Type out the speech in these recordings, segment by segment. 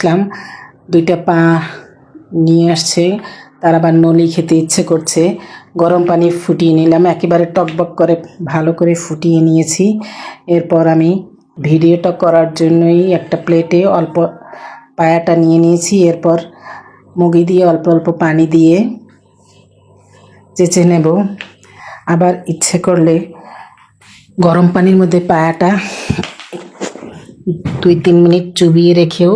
আসলাম। দুইটা পা নিয়ে আসছে। তার আবার নলি খেতে ইচ্ছে করছে। গরম পানি ফুটিয়ে নিলাম। একেবারে টকবক করে, ভালো করে ফুটিয়ে নিয়েছি। এরপর আমি ভিডিওটা করার জন্যই একটা প্লেটে অল্প পায়াটা নিয়ে নিয়েছি। এরপর মুগি দিয়ে অল্প অল্প পানি দিয়ে চেঁচে নেব। আবার ইচ্ছে করলে গরম পানির মধ্যে পায়াটা দুই তিন মিনিট চুবিয়ে রেখেও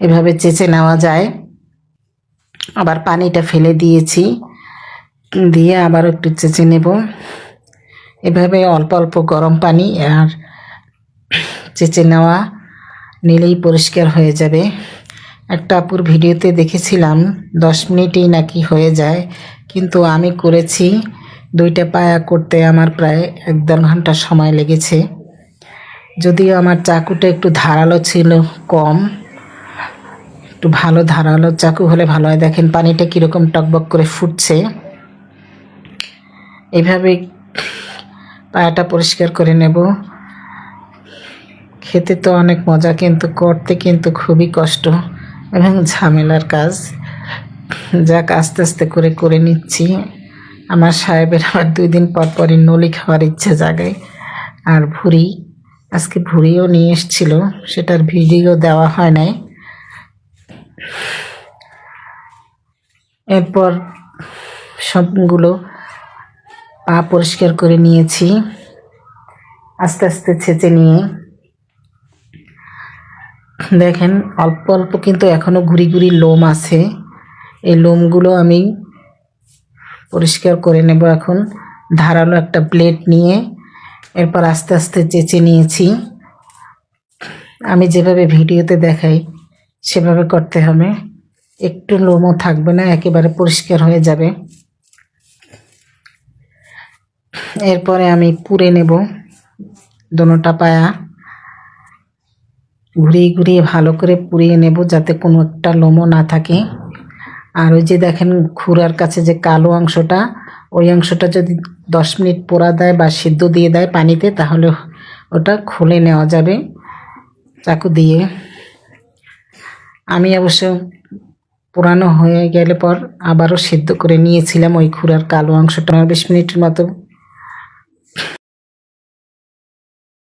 এভাবে চেঁচে নেওয়া যায়। আবার পানিটা ফেলে দিয়েছি। দিয়ে আবার একটু চেঁচে নেব। এভাবে অল্প অল্প গরম পানি আর চেঁচে নেওয়া নিলেই পরিষ্কার হয়ে যাবে। একটা আপুর ভিডিওতে দেখেছিলাম, দশ মিনিটেই নাকি হয়ে যায়। কিন্তু আমি করেছি। দুইটা পায়া করতে আমার প্রায় এক দেড় ঘণ্টা সময় লেগেছে। যদিও আমার চাকুটা একটু ধারালো ছিল কম। একটু ভালো ধারালো চাকু হলে ভালো হয়। দেখেন পানিটা কীরকম টকবক করে ফুটছে। এইভাবে পায়াটা পরিষ্কার করে নেব। খেতে তো অনেক মজা, কিন্তু করতে কিন্তু খুবই কষ্ট এবং ঝামেলার কাজ। যাক, আস্তে আস্তে করে করে নিচ্ছি। আমার সাহেবের আবার দুই দিন পর পরই নলি খাওয়ার ইচ্ছে জাগায় আর ভুড়ি, আজকে ভুড়িও নিয়ে এসছিল, সেটার ভিডিও দেওয়া হয় নাই। এরপর সবগুলো পা পরিষ্কার করে নিয়েছি। আস্তে আস্তে ছেঁচে নিয়ে। দেখেন, অল্প অল্প কিন্তু এখনও ঘুরি ঘুরি লোম আছে। এই লোমগুলো আমি পরিষ্কার করে নেব এখন। ধারালো একটা প্লেট নিয়ে এরপর আস্তে আস্তে চেঁচে নিয়েছি। আমি যেভাবে ভিডিওতে দেখাই, সেভাবে করতে হবে। একটু লোমও থাকবে না, একেবারে পরিষ্কার হয়ে যাবে। এরপরে আমি পুড়ে নেব দোনোটা পায়া। ঘুরিয়ে ঘুরিয়ে ভালো করে পুড়িয়ে নেব যাতে কোনো একটা লোমও না থাকে। আর ওই যে দেখেন খুরার কাছে যে কালো অংশটা, ওই অংশটা যদি দশ মিনিট পোড়া দেয় বা সিদ্ধ দিয়ে দেয় পানিতে, তাহলে ওটা খুলে নেওয়া যাবে চাকু দিয়ে। আমি অবশ্য পুরানো হয়ে গেলে পর আবারও সেদ্ধ করে নিয়েছিলাম ওই খুরার কালো অংশটা। বিশ মিনিটের মতো